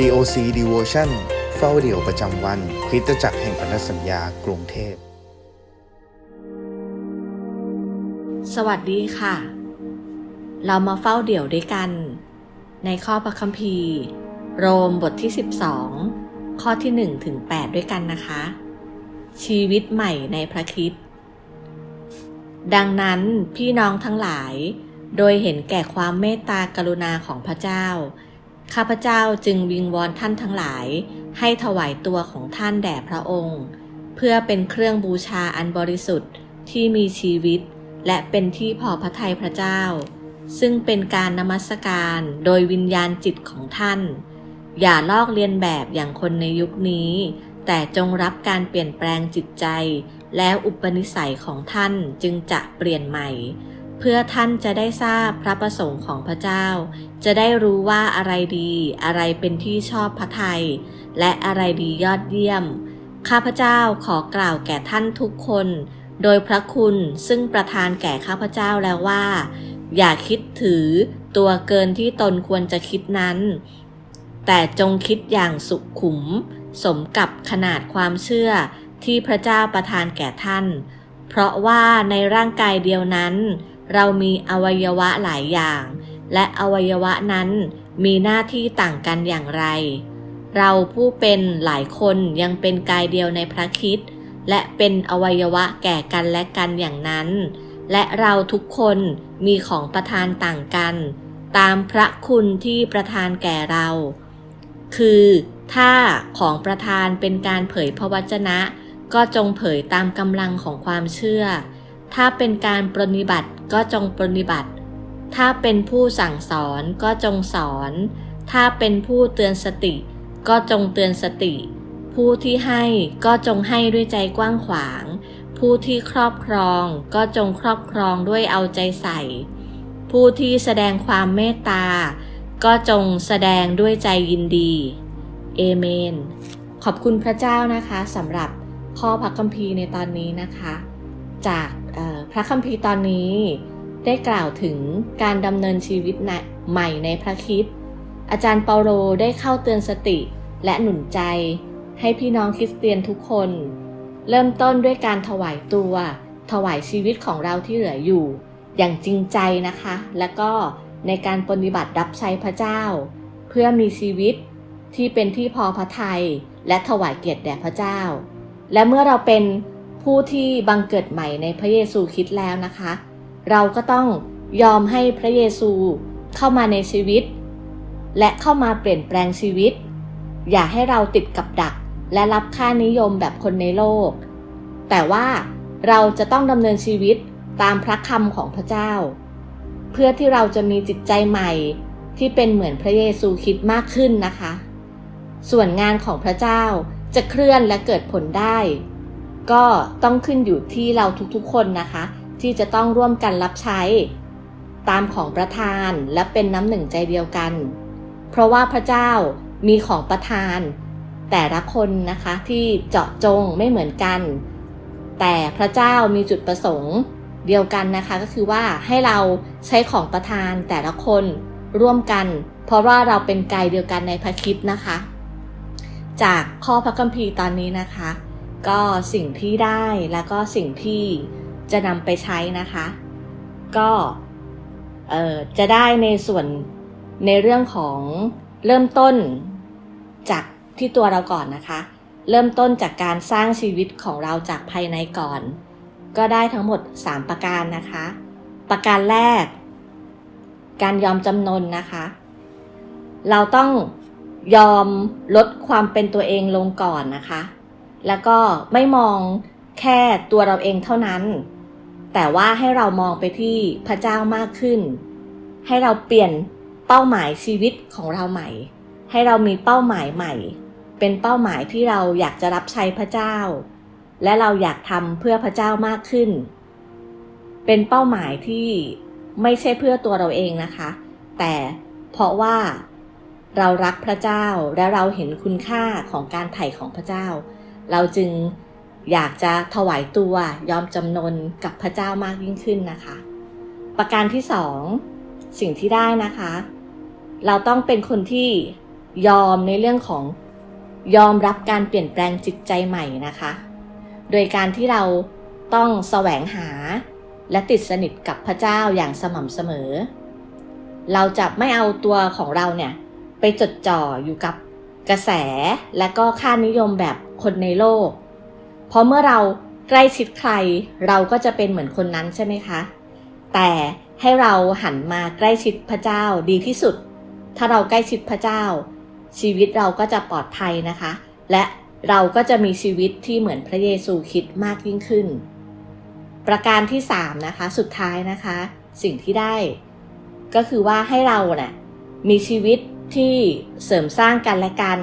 COC Devotion เฝ้าเดี่ยวประจำวัน คริสตจักรแห่งพันธสัญญากรุงเทพ สวัสดีค่ะ เรามาเฝ้าเดี่ยวด้วยกัน ในข้อพระคัมภีร์ โรมบทที่ 12 ข้อที่ 1 ถึง 8 ด้วยกันนะคะ ชีวิตใหม่ในพระคริสต์ดังนั้นพี่น้องทั้งหลาย โดยเห็นแก่ความเมตตากรุณาของพระเจ้า ข้าพเจ้าจึงวิงวอนท่านทั้งหลาย ให้ถวายตัวของท่านแด่พระองค์ เพื่อเป็นเครื่องบูชาอันบริสุทธิ์ที่มีชีวิต และเป็นที่พอพระทัยพระเจ้า ซึ่งเป็นการนมัสการโดยวิญญาณจิตของท่าน อย่าลอกเลียนแบบอย่างคนในยุคนี้ แต่จงรับการเปลี่ยนแปลงจิตใจ แล้วอุปนิสัยของท่านจึงจะเปลี่ยนใหม่ เพื่อท่านจะได้ทราบพระประสงค์ของพระเจ้า จะได้รู้ว่าอะไรดี อะไรเป็นที่ชอบพระทัยและอะไรดียอดเยี่ยม ข้าพเจ้าขอกล่าวแก่ท่านทุกคน โดยพระคุณซึ่งประทานแก่ข้าพเจ้าแล้วว่า อย่าคิดถือตัวเกินที่ตนควรจะคิดนั้น แต่จงคิดอย่างสุขุม สมกับขนาดความเชื่อที่พระเจ้าประทานแก่ท่าน เพราะว่าในร่างกายเดียวนั้น เรามีอวัยวะหลายอย่าง และอวัยวะนั้นมีหน้าที่ต่างกันอย่างไร เราผู้เป็นหลายคนยังเป็นกายเดียวในพระคิดและเป็นอวัยวะแก่กันและกันอย่างนั้น และเราทุกคนมีของประทานต่างกัน ตามพระคุณที่ประทานแก่เรา คือถ้าของประทานเป็นการเผยพระวจนะ ก็จงเผยตามกำลังของความเชื่อ ถ้าเป็นการปรนนิบัติ ก็จงปรนนิบัติ ถ้าเป็นผู้สั่งสอนก็จงสอน ถ้าเป็นผู้เตือนสติ ก็จงเตือนสติ ผู้ที่ให้ก็จงให้ด้วยใจกว้างขวาง ผู้ที่ครอบครองก็จงครอบครองด้วยเอาใจใส่ ผู้ที่แสดงความเมตตา ก็จงแสดงด้วยใจยินดีเอเมน ขอบคุณพระเจ้านะคะสำหรับข้อพระคัมภีร์ในตอนนี้นะคะ จาก พระคัมภีร์ตอนนี้ได้กล่าวถึงการดำเนินชีวิตใหม่ในพระคริสต์อาจารย์เปาโลได้เข้าเตือนสติและหนุนใจ ให้พี่น้องคริสเตียนทุกคน เริ่มต้นด้วยการถวายตัว ถวายชีวิตของเราที่เหลืออยู่ อย่างจริงใจนะคะ และก็ในการปฏิบัติรับใช้พระเจ้า เพื่อมีชีวิตที่เป็นที่พอพระทัยและถวายเกียรติแด่พระเจ้า และเมื่อเราเป็น ผู้ที่บังเกิดใหม่ในพระเยซูคริดแล้วนะคะ เราก็ต้องยอมให้พระเยซูเข้ามาในชีวิต และเข้ามาเปลี่ยนแปลงชีวิต อย่าให้เราติดกับดักและรับค่านิยมแบบคนในโลก แต่ว่าเราจะต้องดำเนินชีวิตตามพระคำของพระเจ้า เพื่อที่เราจะมีจิตใจใหม่ที่เป็นเหมือนพระเยซูคริดมากขึ้นนะคะ ส่วนงานของพระเจ้าจะเคลื่อนและเกิดผลได้ ก็ต้องขึ้นอยู่ที่เราทุกๆคนนะคะ ที่จะต้องร่วมกันรับใช้ ตามของประทานและเป็นน้ำหนึ่งใจเดียวกัน เพราะว่าพระเจ้ามีของประทาน แต่ละคนนะคะที่เจาะจงไม่เหมือนกัน แต่พระเจ้ามีจุดประสงค์เดียวกันนะคะก็คือว่าให้เราใช้ของประทานแต่ละคนร่วมกัน เพราะว่าเราเป็นกายเดียวกันในพระคิดนะคะ จากข้อพระคัมภีร์ตอนนี้นะคะ ก็สิ่งที่ได้แล้วก็สิ่งที่จะนำไปใช้นะคะ ก็จะได้ในส่วนในเรื่องของเริ่มต้นจากที่ตัวเราก่อนนะคะ เริ่มต้นจากการสร้างชีวิตของเราจากภายในก่อน ก็ได้ทั้งหมด 3 ประการนะคะ ประการแรก การยอมจำนนนะคะ เราต้องยอมลดความเป็นตัวเองลงก่อนนะคะ แล้วก็ไม่มองแค่ตัวเราเองเท่านั้น แต่ว่าให้เรามองไปที่พระเจ้ามากขึ้น ให้เราเปลี่ยนเป้าหมายชีวิตของเราใหม่ ให้เรามีเป้าหมายใหม่ เป็นเป้าหมายที่เราอยากจะรับใช้พระเจ้า และเราอยากทำเพื่อพระเจ้ามากขึ้น เป็นเป้าหมายที่ไม่ใช่เพื่อตัวเราเองนะคะ แต่เพราะว่าเรารักพระเจ้าและเราเห็นคุณค่าของการไถ่ของพระเจ้า เราจึงอยากจะถวายตัวยอมจำนนกับพระเจ้ามากยิ่งขึ้นนะคะ ประการที่สองสิ่งที่ได้นะคะ เราต้องเป็นคนที่ยอมในเรื่องของยอมรับการเปลี่ยนแปลงจิตใจใหม่นะคะ โดยการที่เราต้องแสวงหาและติดสนิทกับพระเจ้าอย่างสม่ำเสมอ เราจะไม่เอาตัวของเราเนี่ย ไปจดจ่ออยู่กับกระแสและก็ค่านิยมแบบ คนในโลก เพราะเมื่อเราใกล้ชิดใคร เราก็จะเป็นเหมือนคนนั้นใช่ไหมคะ แต่ให้เราหันมาใกล้ชิดพระเจ้าดีที่สุด ถ้าเราใกล้ชิดพระเจ้า ชีวิตเราก็จะปลอดภัยนะคะ และเราก็จะมีชีวิตที่เหมือนพระเยซูคิดมากยิ่งขึ้น ประการที่สามนะคะ สุดท้ายนะคะ สิ่งที่ได้ ก็คือว่าให้เราเนะ่ยมีชีวิตที่เสริมสร้างกันและกัน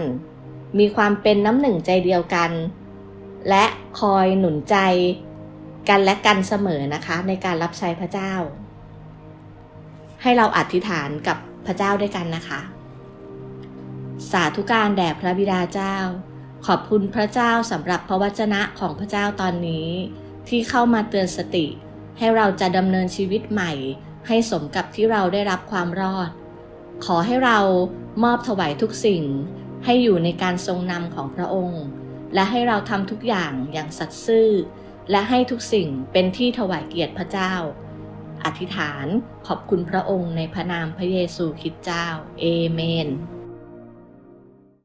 มีความเป็นน้ำหนึ่งใจเดียวกัน และคอยหนุนใจกันและกันเสมอนะคะ ในการรับใช้พระเจ้า ให้เราอธิษฐานกับพระเจ้าด้วยกันนะคะ สาธุการแด่พระบิดาเจ้า ขอบคุณพระเจ้าสำหรับพระวจนะของพระเจ้าตอนนี้ ที่เข้ามาเตือนสติ ให้เราจะดำเนินชีวิตใหม่ ให้สมกับที่เราได้รับความรอด ขอให้เรามอบถวายทุกสิ่ง ให้อยู่ในการทรงนำของพระองค์ และให้เราทำทุกอย่างอย่างสัตย์ซื่อ และให้ทุกสิ่งเป็นที่ถวายเกียรติพระเจ้า อธิษฐานขอบคุณพระองค์ในพระนามพระเยซูคริสต์เจ้า เอเมน